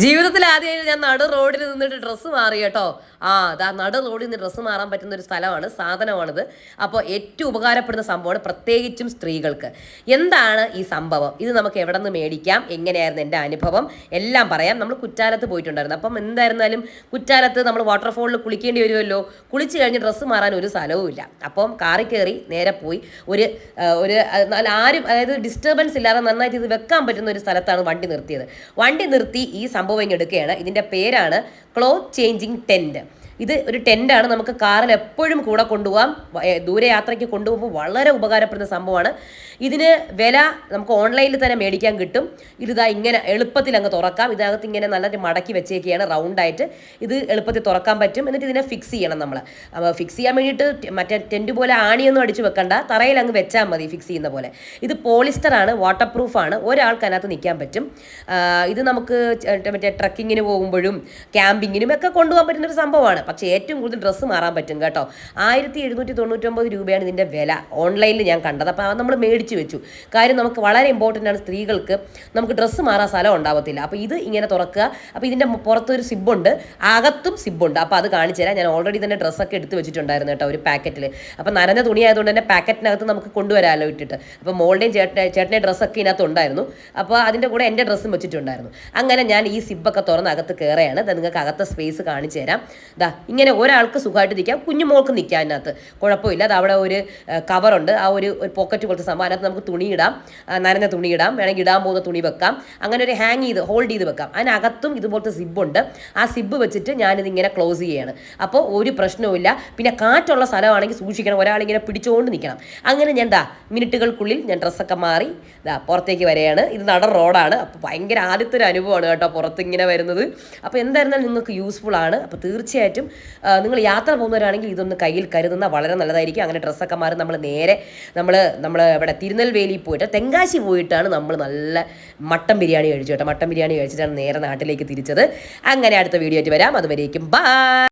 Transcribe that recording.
ജീവിതത്തിൽ ആദ്യമായി ഞാൻ നടു റോഡിൽ നിന്നിട്ട് ഡ്രസ്സ് മാറി കേട്ടോ. ആ അതാ നടു റോഡിൽ നിന്ന് ഡ്രസ്സ് മാറാൻ പറ്റുന്ന ഒരു സ്ഥലമാണ് സാധനമാണിത്. അപ്പോൾ ഏറ്റവും ഉപകാരപ്പെടുന്ന സംഭവമാണ് പ്രത്യേകിച്ചും സ്ത്രീകൾക്ക്. എന്താണ് ഈ സംഭവം? ഇത് നമുക്ക് എവിടെ നിന്ന് മേടിക്കാം? എങ്ങനെയായിരുന്നു എന്റെ അനുഭവം? എല്ലാം പറയാം. നമ്മൾ കുറ്റാലത്ത് പോയിട്ടുണ്ടായിരുന്നു. അപ്പം എന്തായിരുന്നാലും കുറ്റാലത്ത് നമ്മൾ വാട്ടർഫോളിൽ കുളിക്കേണ്ടി വരുമല്ലോ. കുളിച്ച് കഴിഞ്ഞ് ഡ്രസ്സ് മാറാൻ ഒരു സ്ഥലവും ഇല്ല. അപ്പം കാറി കയറി നേരെ പോയി ഒരു ഒരു ആരും അതായത് ഡിസ്റ്റർബൻസ് ഇല്ലാതെ നന്നായിട്ട് ഇത് വെക്കാൻ പറ്റുന്ന ഒരു സ്ഥലത്താണ് വണ്ടി നിർത്തിയത്. വണ്ടി നിർത്തി ഈ സംഭവം ഇങ്ങ് എടുക്കുകയാണ്. ഇതിന്റെ പേരാണ് ക്ലോത്ത് ചേഞ്ചിങ് ടെന്റ് ഇത് ഒരു ടെന്റാണ് നമുക്ക് കാറിൽ എപ്പോഴും കൂടെ കൊണ്ടുപോകാം. ദൂരയാത്രയ്ക്ക് കൊണ്ടുപോകുമ്പോൾ വളരെ ഉപകാരപ്പെടുന്ന സംഭവമാണ്. ഇതിന് വില നമുക്ക് ഓൺലൈനിൽ തന്നെ മേടിക്കാൻ കിട്ടും. ഇതിതാ ഇങ്ങനെ എളുപ്പത്തിൽ അങ്ങ് തുറക്കാം. ഇതിനകത്ത് ഇങ്ങനെ നല്ല മടക്കി വെച്ചേക്കുകയാണ് റൗണ്ടായിട്ട് ഇത് എളുപ്പത്തിൽ തുറക്കാൻ പറ്റും. എന്നിട്ട് ഇതിനെ ഫിക്സ് ചെയ്യണം നമ്മൾ അപ്പോൾ ഫിക്സ് ചെയ്യാൻ വേണ്ടിയിട്ട് മറ്റേ ടെന്റ് പോലെ ആണിയൊന്നും അടിച്ച് വെക്കണ്ട. തറയിൽ അങ്ങ് വെച്ചാൽ മതി ഫിക്സ് ചെയ്യുന്ന പോലെ. ഇത് പോളിസ്റ്റർ ആണ് വാട്ടർ പ്രൂഫാണ് ഒരാൾക്ക് അതിനകത്ത് നിൽക്കാൻ പറ്റും. ഇത് നമുക്ക് മറ്റേ ട്രക്കിങ്ങിന് പോകുമ്പോഴും ക്യാമ്പിങ്ങിനും ഒക്കെ കൊണ്ടുപോകാൻ പറ്റുന്ന ഒരു സംഭവമാണ്. പക്ഷേ ഏറ്റവും കൂടുതൽ ഡ്രസ്സ് മാറാൻ പറ്റും കേട്ടോ. ആയിരത്തി എഴുന്നൂറ്റി തൊണ്ണൂറ്റൊമ്പത് രൂപയാണ് ഇതിന്റെ വില. ഓൺലൈനിൽ ഞാൻ കണ്ടത്. അപ്പോൾ അത് നമ്മൾ മേടിച്ച് വെച്ചു. കാര്യം നമുക്ക് വളരെ ഇമ്പോർട്ടന്റ് ആണ് സ്ത്രീകൾക്ക് നമുക്ക് ഡ്രസ്സ് മാറാൻ സ്ഥലം ഉണ്ടാവത്തില്ല. അപ്പോൾ ഇത് ഇങ്ങനെ തുറക്കുക. അപ്പോൾ ഇതിന്റെ പുറത്തൊരു സിബുണ്ട് അകത്തും സിബുണ്ട്. അപ്പോൾ അത് കാണിച്ചു തരാം. ഞാൻ ഓൾറെഡി തന്നെ ഡ്രസ്സൊക്കെ എടുത്ത് വെച്ചിട്ടുണ്ടായിരുന്നു കേട്ടോ ഒരു പാക്കറ്റിൽ അപ്പോൾ നനഞ്ഞ തുണി ആയതുകൊണ്ട് തന്നെ പാക്കറ്റിനകത്ത് നമുക്ക് കൊണ്ടുവരാമല്ലോ ഇട്ടിട്ട്. അപ്പോൾ മോളുടെയും ചേട്ട ചേട്ടന്റെ ഡ്രസ്സൊക്കെ ഇതിനകത്ത് ഉണ്ടായിരുന്നു. അപ്പോൾ അതിന്റെ കൂടെ എന്റെ ഡ്രസ്സും വെച്ചിട്ടുണ്ടായിരുന്നു. അങ്ങനെ ഞാൻ ഈ സിബൊക്കെ തുറന്ന് അകത്ത് കയറുകയാണ് ദാ നിങ്ങൾക്ക് അകത്തെ സ്പേസ് കാണിച്ചു തരാം. ദാ ഇങ്ങനെ ഒരാൾക്ക് സുഖമായിട്ട് നിൽക്കാം. കുഞ്ഞു മോൾക്ക് നിൽക്കാം അതിനകത്ത്. കുഴപ്പമില്ല. അത് അവിടെ ഒരു കവറുണ്ട് ആ ഒരു ഒരു പോക്കറ്റ് പോലത്തെ സംഭവം. അതിനകത്ത് നമുക്ക് തുണിയിടാം നനഞ്ഞ തുണിയിടാം വേണമെങ്കിൽ ഇടാൻ പോകുന്ന തുണി വെക്കാം. അങ്ങനെ ഒരു ഹാങ് ചെയ്ത് ഹോൾഡ് ചെയ്ത് വെക്കാം. അതിനകത്തും ഇതുപോലത്തെ സിബുണ്ട് ആ സിബ് വെച്ചിട്ട് ഞാനിത് ഇങ്ങനെ ക്ലോസ് ചെയ്യാണ്. അപ്പോൾ ഒരു പ്രശ്നവുമില്ല പിന്നെ കാറ്റുള്ള സ്ഥലമാണെങ്കിൽ സൂക്ഷിക്കണം. ഒരാളിങ്ങനെ പിടിച്ചുകൊണ്ട് നിൽക്കണം. അങ്ങനെ ഞാൻ ദാ മിനിറ്റുകൾക്കുള്ളിൽ ഞാൻ ഡ്രസ്സൊക്കെ മാറി ദാ പുറത്തേക്ക് വരികയാണ് ഇത് നട റോഡാണ് അപ്പോൾ ഭയങ്കര ആദ്യത്തെ ഒരു അനുഭവമാണ് കേട്ടോ പുറത്തിങ്ങനെ വരുന്നത്. അപ്പോൾ എന്തായിരുന്നാലും നിങ്ങൾക്ക് യൂസ്ഫുൾ ആണ്. അപ്പോൾ തീർച്ചയായിട്ടും നിങ്ങൾ യാത്ര പോകുന്നവരാണെങ്കിൽ ഇതൊന്ന് കയ്യിൽ കരുതുന്ന വളരെ നല്ലതായിരിക്കും. അങ്ങനെ ഡ്രസ്സൊക്കെ മാറി നമ്മൾ നേരെ നമ്മൾ നമ്മൾ ഇവിടെ തിരുനെൽവേലി പോയിട്ട് തെങ്കാശി പോയിട്ടാണ് നമ്മൾ നല്ല മട്ടൻ ബിരിയാണി കഴിച്ചു കേട്ടോ. മട്ടൻ ബിരിയാണി കഴിച്ചിട്ടാണ് നേരെ നാട്ടിലേക്ക് തിരിച്ചത്. അങ്ങനെ അടുത്ത വീഡിയോ ആയിട്ട് വരാം. അതുവരേക്കും ബൈ